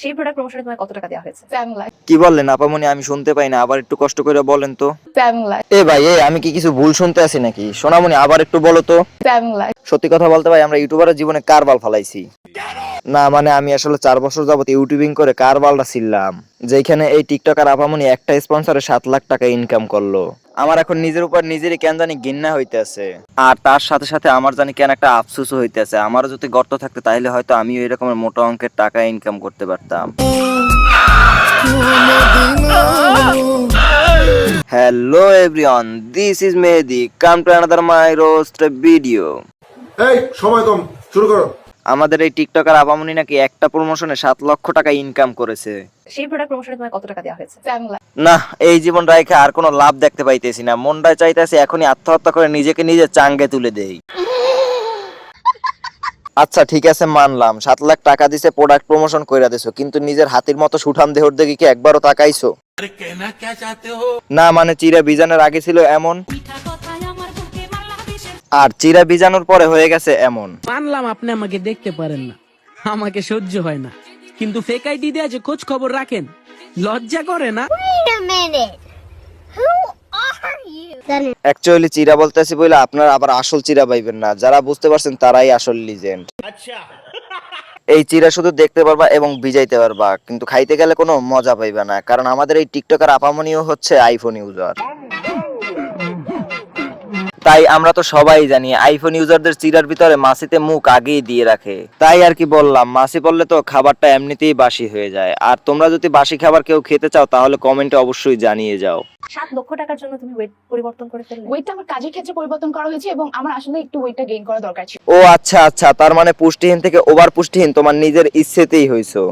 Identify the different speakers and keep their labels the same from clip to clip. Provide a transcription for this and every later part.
Speaker 1: সেই প্রোডাক্ট প্রমোশনে তোমার কত টাকা দেওয়া হয়েছে?
Speaker 2: কি বললেন আপামনি? আমি শুনতে পাই না আবার একটু কষ্ট করে বলেন তো। এ ভাই এ আমি কি কিছু ভুল শুনতে আছি নাকি? সোনামণি আবার একটু বলো তো। সত্যি কথা বলতে ভাই আমরা ইউটিউবারের জীবনে কার বাল ফালাইছি। না মানে আমি আসলে চার বছর যাবত ইউটিউবিং করে কার বালটা ছিলাম। যেখানে এই টিকটকার আপামনি একটা স্পন্সরে সাত লাখ টাকা ইনকাম করল। আমার এখন নিজের উপর নিজেরই কেন জানি ঘৃণা হইতেছে। আর তার সাথে সাথে আমার জানি কেন একটা আফসোসও হইতেছে। আমারও যদি গর্ত থাকতে, তাহলে হয়তো আমিও এরকমের মোটা অঙ্কের টাকা ইনকাম করতে পারতাম। Hello everyone this is Mehedi come to another my roast video
Speaker 3: এই, সময় কম, শুরু করো।
Speaker 2: আমাদের এই টিকটকার আপামনি নাকি একটা প্রমোশনে সাত লক্ষ টাকা ইনকাম করেছে।
Speaker 1: সেই প্রোডাক্ট প্রমোশনে তোমার কত টাকা দেওয়া হয়েছে?
Speaker 2: না এই জীবন রাইখে আর কোনো লাভ দেখতে পাইতেছি না। মনটাই চাইতেছে এখনই আত্মহত্যা করে নিজেকে নিজে চাঙ্গে তুলে দেই। আচ্ছা ঠিক আছে মানলাম। সাত লাখ টাকা দিছে প্রোডাক্ট প্রমোশন কইরা দিছো কিন্তু নিজের হাতির মতো সুঠাম দেহর দেখি কি একবারও তাকাইছো? না মানে চিরা বিজানের আগে ছিল এমন। আর চিরা বিজানোর পরে হয়ে গেছে এমন।
Speaker 4: মানলাম আপনি আমাকে দেখতে পারেন না। আমাকে সহ্য হয় না। কিন্তু ফেক আইডি দিয়ে আছে খোঁজ খবর রাখেন লজ্জা করে না?
Speaker 2: অ্যাকচুয়ালি চিরা বলতেছি বলে আপনারা আবার আসল চিরা পাইবেন না। যারা বুঝতে পারছেন তারাই আসল লিজেন্ড এই চিরা শুধু দেখতে পারবা এবং ভিজাইতে পারবা কিন্তু খাইতে গেলে কোনো মজা পাইবে না কারণ আমাদের এই টিকটকার আপামনিও হচ্ছে আইফোন ইউজার তাই আমরা তো সবাই জানি আইফোন ইউজারদের চিরার ভিতরে মাসিতে মুখ আগেই দিয়ে রাখে। তাই আর কি বললাম মাসি বললে তো খাবারটা এমনিতেই বাসি হয়ে যায়। আর তোমরা যদি বাসি খাবার কেউ খেতে চাও তাহলে কমেন্টে অবশ্যই জানিয়ে যাও।
Speaker 1: সাত লক্ষ টাকার জন্য তুমি ওয়েট পরিবর্তন করে ফেললে।
Speaker 5: ওয়েটটা আমার কাজের ক্ষেত্রে পরিবর্তন করা হয়েছে এবং আমার আসলে একটু ওয়েটটা গেইন করা দরকার ছিল।
Speaker 2: ও আচ্ছা আচ্ছা তার মানে পুষ্টিহীন থেকে ওভার পুষ্টিহীন তোমার নিজের ইচ্ছেতেই হইছো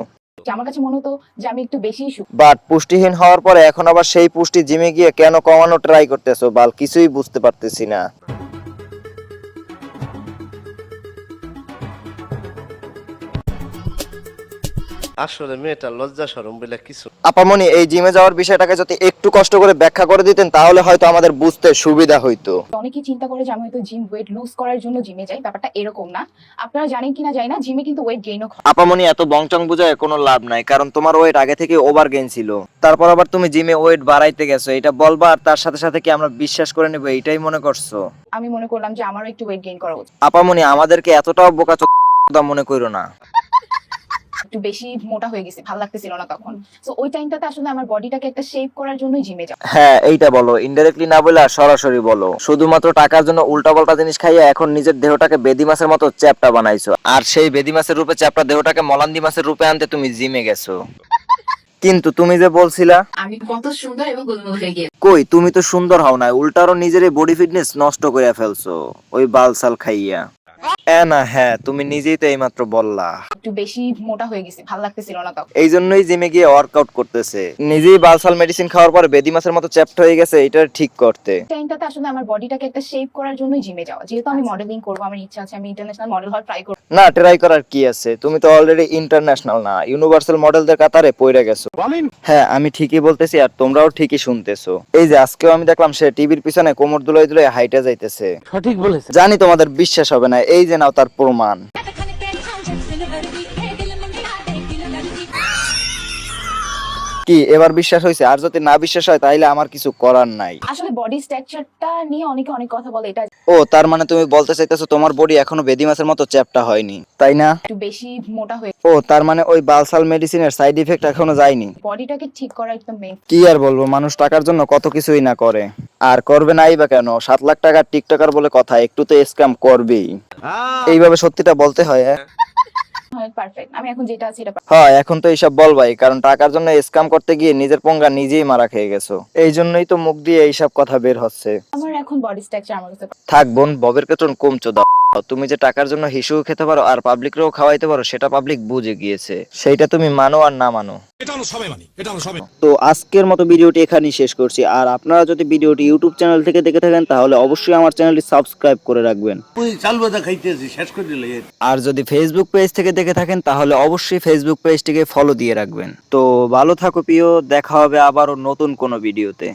Speaker 5: আমার কাছে মনে হতো যে আমি একটু বেশি সুখ।
Speaker 2: বাট পুষ্টিহীন হওয়ার পরে এখন আবার সেই পুষ্টি জিমে গিয়ে কেন কমানো ট্রাই করতেছো? বাল কিছুই বুঝতে পারতেছি না।
Speaker 6: আসলে মেয়েটা লজ্জা সরম বলে কিছু
Speaker 2: আপামনি এই জিমে যাওয়ার বিষয়টাকে যদি একটু কষ্ট করে ব্যাখ্যা করে দিতেন তাহলে হয়তো আমাদের বুঝতে সুবিধা হইতো।
Speaker 5: অনেকেই চিন্তা করে যে আমি হয়তো জিম ওয়েট লুজ করার জন্য জিমে যাই ব্যাপারটা এরকম না। আপনারা জানেন কিনা জানি না জিমে কিন্তু ওয়েট গেইনও হয়।
Speaker 2: আপামনি এত বংচং বুঝায় কোনো লাভ নাই কারণ তোমার ওয়েট আগে থেকে ওভার গেইন ছিল। তারপর আবার তুমি জিমে ওয়েট বাড়াইতে গেছো এটা বলবা আর তার সাথে সাথে কি আমরা বিশ্বাস করে নেব এটাই মনে করছ?
Speaker 5: আমি মনে করলাম যে আমারও একটু ওয়েট গেইন করা উচিত।
Speaker 2: আপামনি আমাদেরকে এতটাও বোকা মনে করো না।
Speaker 5: একটু বেশি মোটা হয়ে গেছে ভালো লাগতেছিল না তখন। তো ওই টাইমটাতে আসলে আমার বডিটাকে একটা শেপ করার জন্যই জিমে যাওয়া।
Speaker 2: হ্যাঁ এইটা বলো। ইনডাইরেক্টলি না বলে আর সরাসরি বলো। শুধুমাত্র টাকার জন্য উল্টাপাল্টা জিনিস খাইয়া এখন নিজের দেহটাকে বেদি মাছের মতো চ্যাপটা বানাইছো। আর সেই বেদি মাছের রূপে চ্যাপটা দেহটাকে মলান্দি মাছের রূপে আনতে তুমি জিমে গেছো। কিন্তু তুমি যে বলছিলা
Speaker 5: আমি কত সুন্দর এবং গোলমোল হয়ে গিয়ে
Speaker 2: কই তুমি তো সুন্দর হও না উল্টারও নিজের বডি ফিটনেস নষ্ট করে ফেলছো ওই বালসাল খাইয়া। না হ্যাঁ তুমি নিজেই তো এইমাত্র বললা।
Speaker 5: একটু বেশি মোটা হয়ে গেছে ভালো লাগতেছিল না তখন
Speaker 2: এই জন্যই জিমে গিয়ে ওয়ার্কআউট করতেছে। নিজেই বালসাল মেডিসিন খাওয়ার পর বেদি মাছের মতো চ্যাপ্ট হয়ে গেছে এটা ঠিক করতে।
Speaker 5: টাইমটাতে আসলে আমার বডিটাকে একটা শেপ করার জন্যই জিমে যাওয়া। যেহেতু আমি মডেলিং করব আমার ইচ্ছা আছে আমি ইন্টারন্যাশনাল মডেল হওয়ার ট্রাই করব।
Speaker 2: না ট্রাই করার কি আছে? তুমি তো অলরেডি ইন্টারন্যাশনাল না ইউনিভার্সাল মডেলদের কাতারে পড়ে গেছো। হ্যাঁ আমি ঠিকই বলতেছি আর তোমরাও ঠিকই শুনতেছো। এই যে আজকেও আমি দেখলাম সে টিভির পিছনে কোমর দুলাই দুলাই হাইটে যাইতেছে।
Speaker 4: সঠিক বলেছে
Speaker 2: জানি তোমাদের বিশ্বাস হবে না এই যে নাও তার প্রমাণ। কি এবার বিশ্বাস হয়েছে? আর যদি না বিশ্বাস হয় তাহলে আমার কিছু করার নাই।
Speaker 5: আসলে বডি স্ট্রাকচারটা নিয়ে অনেকে অনেক কথা বলে। এটা
Speaker 2: ও তার মানে তুমি বলতে চাইতেছো তোমার বডি এখনও বেদি মাছের মতো চ্যাপটা হয়নি তাই না?
Speaker 5: একটু বেশি মোটা হয়ে
Speaker 2: ও তার মানে ওই বালসাল মেডিসিনের সাইড ইফেক্ট এখনও যায়নি।
Speaker 5: বডিটাকে ঠিক করা একদম মেন
Speaker 2: কি আর বলব মানুষ টাকার জন্য কত কিছুই না করে। আর করবে নাই বা কেন? সাত লাখ টাকা টিকটকার বলে কথা একটু তো স্ক্যাম করবেই। এইভাবে সত্যিটা বলতে হয় হ্যাঁ?
Speaker 5: এখন যেটা আছি এটা
Speaker 2: হয় এখন তো এইসব বলবাই কারণ টাকার জন্য স্ক্যাম করতে গিয়ে নিজের পঙ্গা নিজেই মারা খেয়ে গেছো। এই জন্যই তো মুখ দিয়ে এইসব কথা বের হচ্ছে।
Speaker 5: আমার এখন বডি স্ট্রাকচার আমার
Speaker 2: থাক বোন ববের কেতন কমছো দাও। তুমি যে টাকার জন্য হিসু খেতে পারো আর পাবলিকরেও খাওয়াইতে পারো সেটা পাবলিক বুঝে গিয়েছে। সেইটা তুমি মানো আর না মানো। তো আজকের মতো ভিডিওটি এখানেই শেষ করছি। আর আপনারা যদি ভিডিওটি ইউটিউব চ্যানেল থেকে দেখে থাকেন তাহলে অবশ্যই আমার চ্যানেলটি সাবস্ক্রাইব করে রাখবেন। আর যদি ফেসবুক পেজ থেকে দেখে থাকেন তাহলে অবশ্যই ফেসবুক পেজটিকে ফলো দিয়ে রাখবেন। তো ভালো থাকো প্রিয় দেখা হবে আবারও নতুন কোনো ভিডিওতে।